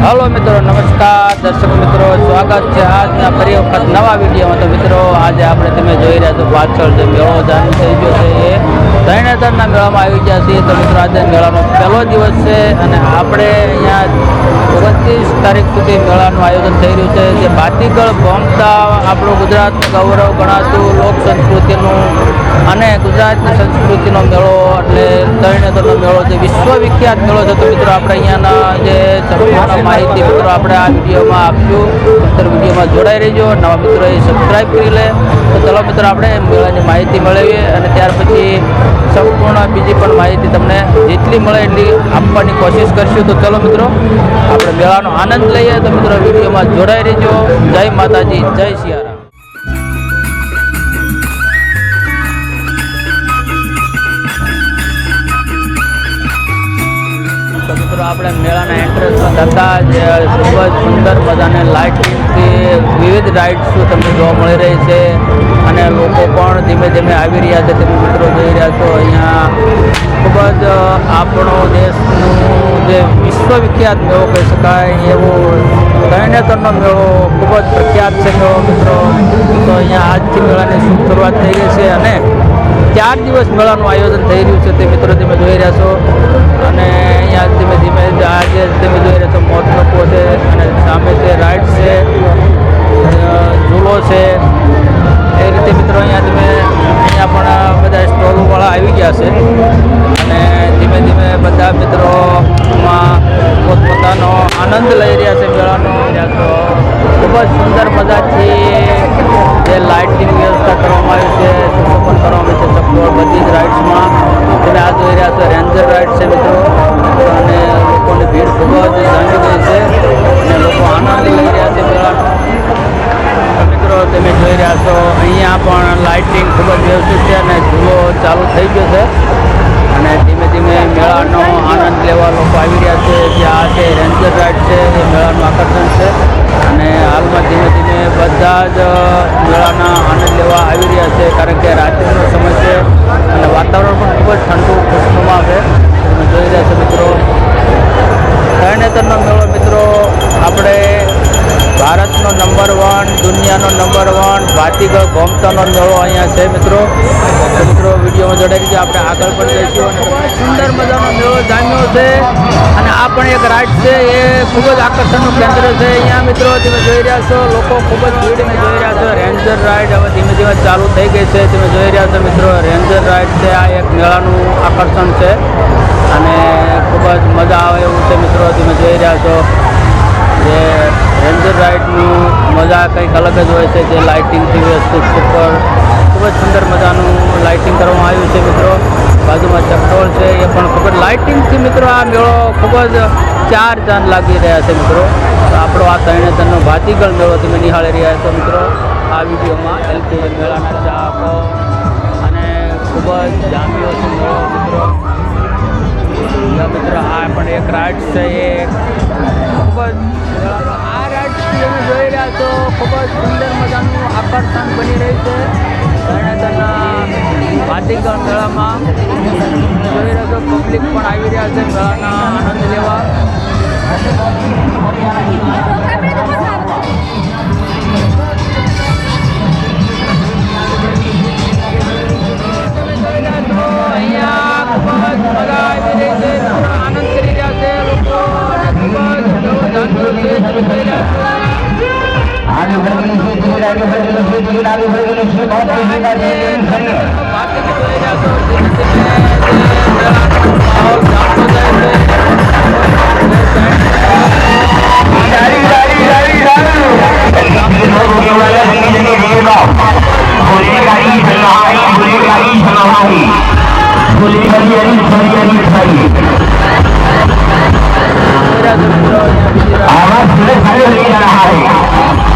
Hello મિત્રો, નમસ્કાર. દર્શક મિત્રો, સ્વાગત છે આજના ફરી વખત નવા વિડીયોમાં. તો મિત્રો, આજે આપણે તમે જોઈ રહ્યા છો પાછળ જે મેળો જાણ થઈ ગયો છે, એ તરણેતરના મેળામાં આવી ગયા છીએ. તો મિત્રો, આજે મેળાનો પહેલો દિવસ છે અને આપણે અહીંયા ઓગણત્રીસ તારીખ સુધી મેળાનું આયોજન થઈ રહ્યું છે, જે ભાતીગળ ભમતા આપણું ગુજરાત ગૌરવ ગણાતું લોક સંસ્કૃતિનું અને ગુજરાતની સંસ્કૃતિનો મેળો એટલે તરણેતરનો મેળો જે વિશ્વવિખ્યાત મેળો છે. તો મિત્રો આપણે અહીંયાના જે સંપૂર્ણ માહિતી મિત્રો આપણે આ વિડીયોમાં આપશું. મિત્ર વિડીયોમાં જોડાઈ રહેજો. નવા મિત્રો એ સબસ્ક્રાઈબ કરી લે. તો ચલો મિત્રો આપણે મેળાની માહિતી મેળવીએ અને ત્યાર પછી સંપૂર્ણ બીજી પણ માહિતી તમને જેટલી મળે એટલી આપવાની કોશિશ કરશું. તો ચલો મિત્રો, આપણે મેળાનો આનંદ લઈએ. તો મિત્રો વિડીયોમાં જોડાઈ રહેજો. જય માતાજી, જય મિત્રો, આપણે મેળાના એન્ટ્રન્સમાં હતા જે ખૂબ જ સુંદર બધાને લાઇટિંગથી વિવિધ રાઇડ્સો તમને જોવા મળી રહી છે. અને લોકો પણ ધીમે ધીમે આવી રહ્યા છે. તમે મિત્રો જોઈ રહ્યા છો, અહીંયા ખૂબ જ આપણો દેશનું જે વિશ્વવિખ્યાત મેળો કહી શકાય એવો તરણેતરનો મેળો ખૂબ જ પ્રખ્યાત છે મેળો મિત્રો, તો અહીંયા આજથી મેળાની શુભ શરૂઆત થઈ ગઈ છે અને ચાર દિવસ મેળાનું આયોજન થઈ રહ્યું છે તે મિત્રો તમે જોઈ રહ્યા છો. અને અહીંયા ધીમે ધીમે આજે તમે જોઈ રહ્યા છો, મોત લોકો છે મેળાનો ત્યાં તો ખૂબ જ સુંદર મજાથી જે લાઇટની વ્યવસ્થા કરવામાં આવી છે પણ કરવામાં આવી છે સગવડ બધી જ રાઇડ્સમાં તમે આ જોઈ રહ્યા છો રેન્જર રાઇડ છે મિત્રો. અને લોકોની ભીડ ખૂબ જ જામી ગઈ છે. અને લોકો આનંદ લઈ રહ્યા છે મિત્રો તમે જોઈ રહ્યા છો, અહીંયા પણ લાઇટિંગ ખૂબ જ વ્યવસ્થિત છે અને ઝૂલો ચાલુ થઈ ગયો છે. અને ધીમે મેળાનો આનંદ લેવા લોકો આવી રહ્યા છે. જે આ છે રેન્જર રાઇડ છે, એ મેળાનું આકર્ષણ છે. અને હાલમાં ધીમે ધીમે બધા જ મેળાના આનંદ લેવા આવી રહ્યા છે. કારણ કે રાત્રિનો સમય છે અને વાતાવરણ પણ ખૂબ જ ઠંડુ ખુશનુમા છે. તમે જોઈ રહ્યા છો મિત્રો. તરણેતરનો મેળો મિત્રો, આપણે ભારતનો નંબર વન દુનિયાનો નંબર વન ભાતીગળ ગોમતાનો મેળો અહીંયા છે મિત્રો. મિત્રો, વિડીયોમાં જોડાઈ દીધો આપણે આગળ પણ જઈશું અને સુંદર મજાનો મેળો જામ્યો છે. અને આ પણ એક રાઈડ છે. એ ખૂબ જ આકર્ષણનું કેન્દ્ર છે. અહીંયા મિત્રો, તમે જોઈ રહ્યા છો, લોકો ખૂબ જ ભીડને જોઈ રહ્યા છો. રેન્જર રાઈડ હવે ધીમે ધીમે ચાલુ થઈ ગઈ છે. તમે જોઈ રહ્યા છો મિત્રો, રેન્જર રાઈડ છે. આ એક મેળાનું આકર્ષણ છે. અને ખૂબ જ મજા આવે એવું છે મિત્રો. તમે જોઈ રહ્યા છો. જે રેન્જર રાઇડનું મજા કંઈક અલગ જ હોય છે જે લાઇટિંગથી વ્યવસ્થિત ઉપર ખૂબ જ સુંદર મજાનું લાઇટિંગ કરવામાં આવ્યું છે મિત્રો. બાજુમાં ચકડોળ છે, એ પણ ખૂબ જ લાઇટિંગથી મિત્રો આ મેળો ખૂબ જ ચાર ચાંદ લાગી રહ્યા છે મિત્રો. આપણો આ તરણેતરનો ભાતીગળ મેળો તમે નિહાળી રહ્યા છો મિત્રો. આ વિડીયોમાં એલપી મેળાના ચાકો અને ખૂબ જ જામ્યો છે મેળો મિત્રો મિત્રો, આ પણ એક રાઇડ છે, એ ખૂબ જ સુંદર મજાનું આકર્ષણ બની રહ્યું છે. તરણેતરના ભાતીગળ મેળામાં જોઈ રહ્યો પબ્લિક પણ આવી રહ્યા છે મેળાના આનંદ લેવા. આગળ વધી ગયું છે ધીરે આગળ વધી ગયું છે ધીરે આગળ વધી ગયું છે બહુ તેજી કા છે સૈન્ય ગાડી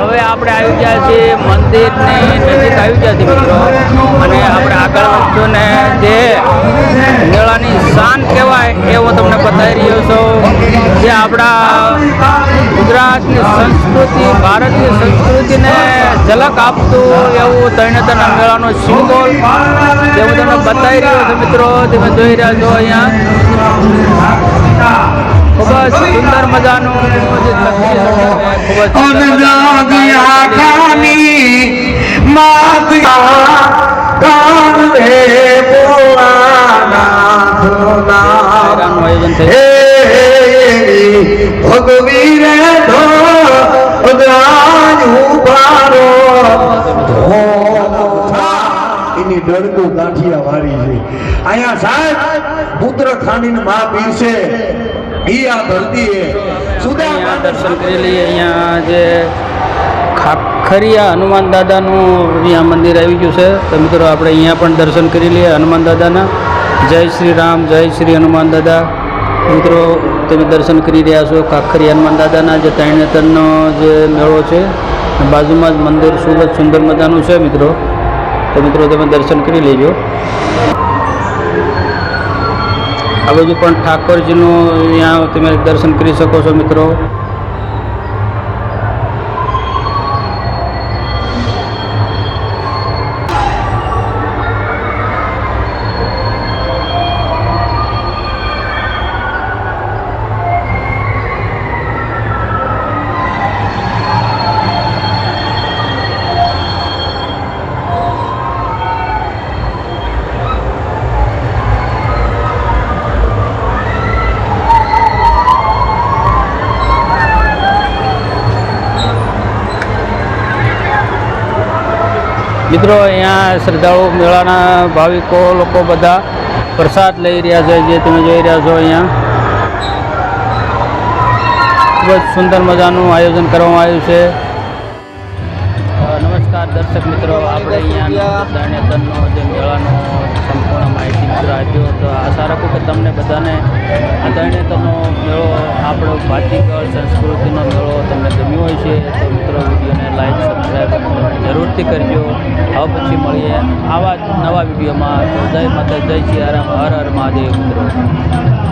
હવે આપણે આવી ગયા છીએ મંદિરની નજીક. આવી ગયા છીએ મિત્રો. અને આપણે આગળ વધશું ને જે મેળાની શાન કહેવાય, એવો તમને બતાવી રહ્યો છું. જે આપણા ગુજરાતની સંસ્કૃતિ ભારતની સંસ્કૃતિને ઝલક આપતું એવું તરણેતરના મેળાનો સિમ્બોલ જે હું તમને બતાવી રહ્યો છું મિત્રો તમે જોઈ રહ્યા છો અહીંયા. ખૂબ જ સુંદર મજાનું ખૂબ જ આયોજન થયું ભગવીર અહીંયા સાહેબ પુત્ર ખાંડીને માં પીરશે ઈ આ ધરતી અહીંયા દર્શન કરી લઈએ. અહીંયા જે ખાખરિયા હનુમાન દાદાનું અહીંયા મંદિર આવી ગયું છે. તો મિત્રો આપણે અહીંયા પણ દર્શન કરી લઈએ હનુમાન દાદાના. જય શ્રી રામ જય શ્રી હનુમાન દાદા. મિત્રો તમે દર્શન કરી રહ્યા છો ખાખરી હનુમાન દાદાના જે તરણેતરનો જે મેળો છે. બાજુમાં જ મંદિર ખૂબ જ સુંદર મજાનું છે મિત્રો. તો મિત્રો તમે દર્શન કરી લેજો. આ બાજુ પણ ઠાકોરજીનું અહીંયા તમે દર્શન કરી શકો છો મિત્રો. મિત્રો, અહીંયા શ્રદ્ધાળુ મેળાના ભાવિકો, લોકો બધા પ્રસાદ લઈ રહ્યા છે, જે તમે જોઈ રહ્યા છો અહીંયા. ખૂબ જ સુંદર મજાનું આયોજન કરવામાં આવ્યું છે. નમસ્કાર દર્શક મિત્રો, આપણે અહીંયા જે મેળાનો સંપૂર્ણ માહિતી મિત્રો આપ્યો તો આશા રાખું કે તમને બધાને ભાતીગળ સંસ્કૃતિનો મેળો તમને ગમ્યો હોય છે તો મિત્રો વિડીયોને લાઈક સબસ્ક્રાઈબ જરૂરથી કરજો. હવે પછી મળીએ આવા નવા વિડીયોમાં. જય માતા જય સિયારામ હર હર મહાદેવ મિત્રો.